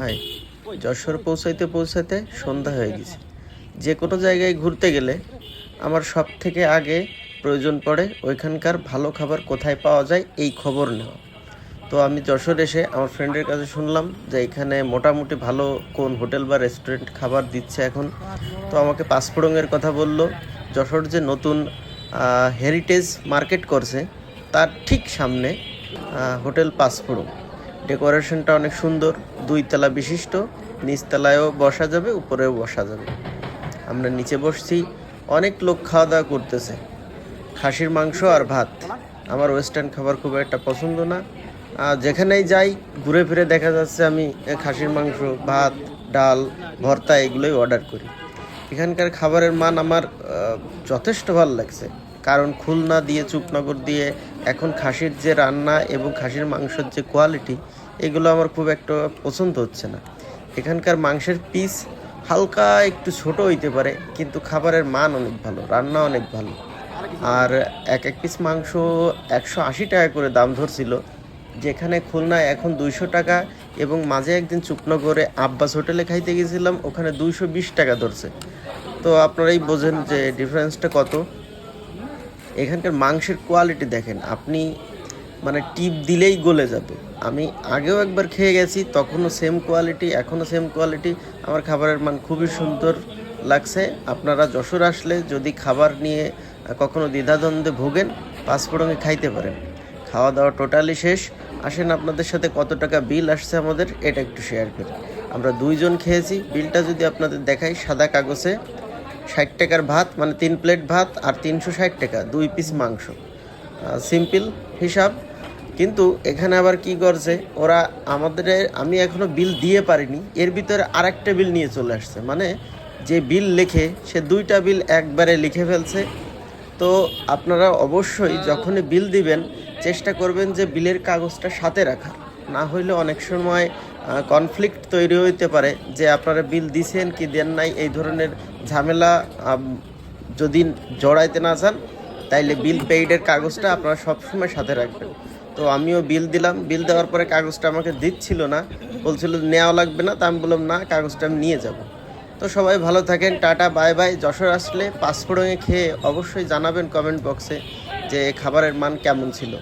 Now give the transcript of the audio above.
High Jessore পৌঁছাইতে পৌঁছাইতে সন্ধ্যা হয়ে গেছে। যে কোনো জায়গায় ঘুরতে গেলে আমার সব থেকে আগে প্রয়োজন পড়ে ওইখানকার ভালো খাবার কোথায় পাওয়া যায় এই খবর নেওয়া। তো আমি যশোর এসে আমার ফ্রেন্ডের কাছে শুনলাম যে এখানে মোটামুটি ভালো কোন হোটেল বা রেস্টুরেন্ট খাবার দিচ্ছে এখন। তো আমাকে পাঁচফোড়ঙের কথা বলল, যশোর যে নতুন হেরিটেজ মার্কেট করছে, তার ঠিক সামনে হোটেল পাঁচফোড়ং ডেকোরেশনটা অনেক সুন্দর, দুই তলা বিশিষ্ট নিচতলায়ও বসা যাবে, উপরেও বসা যাবে। আমরা নিচে বসছি, অনেক লোক খাওয়া দাওয়া করতেছে। খাসির মাংস আর ভাত। আমার ওয়েস্টার্ন খাবার খুব একটা পছন্দ না। আর যেখানেই যাই, ঘুরে ফিরে দেখা যাচ্ছে আমি খাসির মাংস, ভাত, ডাল, ভর্তা এগুলোই অর্ডার করি। এখানকার খাবারের মান আমার যথেষ্ট ভালো লাগছে। কারণ খুলনা দিয়ে, চুপনগর দিয়ে এখন খাসির যে রান্না এবং খাসির মাংসের যে কোয়ালিটি এগুলো আমার খুব একটা পছন্দ হচ্ছে না। এখানকার মাংসের পিস হালকা একটু ছোট হইতে পারে, কিন্তু খাবারের মান অনেক ভালো, রান্না অনেক ভালো। আর এক এক পিস মাংস একশো আশি টাকা করে দাম ধরছিল, যেখানে খুলনায় এখন দুইশো টাকা এবং মাঝে একদিন চুপনগরে আব্বাস হোটেলে খাইতে গেছিলাম, ওখানে দুইশো বিশ টাকা ধরছে। তো আপনারাই বোঝেন যে ডিফারেন্সটা কত। এখানকার মাংসের কোয়ালিটি দেখেন, আপনি মানে টিপ দিলেই গলে যাবে। আমি আগেও একবার খেয়ে গেছি, তখনও সেম কোয়ালিটি এখনও সেম কোয়ালিটি আমার খাবারের মান খুবই সুন্দর লাগছে। আপনারা যশোর আসলে যদি খাবার নিয়ে কখনো দ্বিধাদ্বন্দ্বে ভোগেন পাঁচফোড়ঙে খাইতে পারেন। খাওয়া দাওয়া টোটালি শেষ। আসেন আপনাদের সাথে কত টাকা বিল আসছে আমাদের, এটা একটু শেয়ার করি। আমরা দুইজন খেয়েছি বিলটা যদি আপনাদের দেখাই, সাদা কাগজে। ষাট টাকার ভাত মানে তিন প্লেট ভাত আর তিনশো ষাট টাকা, দুই পিস মাংস। সিম্পল হিসাব। কিন্তু এখানে আবার কি করছে, ওরা আমাদের, আমি এখনও বিল দিয়ে পারিনি, এর ভিতরে আরেকটা বিল নিয়ে চলে আসছে। মানে যে বিল লেখে, সে দুইটা বিল একবারে লিখে ফেলছে। তো আপনারা অবশ্যই যখনই বিল দিবেন, চেষ্টা করবেন যে বিলের কাগজটা সাথে রাখা না হইলে অনেক সময় কনফ্লিক্ট তৈরি হইতে পারে যে আপনারা বিল দিছেন কি দেন নাই, এই ধরনের ঝামেলা যদি জড়াইতে না চান, তাইলে বিল পেইডের কাগজটা আপনারা সবসময় সাথে রাখবেন। তো আমিও বিল দিলাম। বিল দেওয়ার পরে কাগজটা আমাকে দিচ্ছিল না। বলছিল, নেওয়া লাগবে না। তা আমি বললাম, না, কাগজটা আমি নিয়ে যাব। তো সবাই ভালো থাকেন, টাটা, বাই বাই। যশোর আসলে পাঁচফোড়ঙে খেয়ে অবশ্যই জানাবেন কমেন্ট বক্সে যে খাবারের মান কেমন ছিল।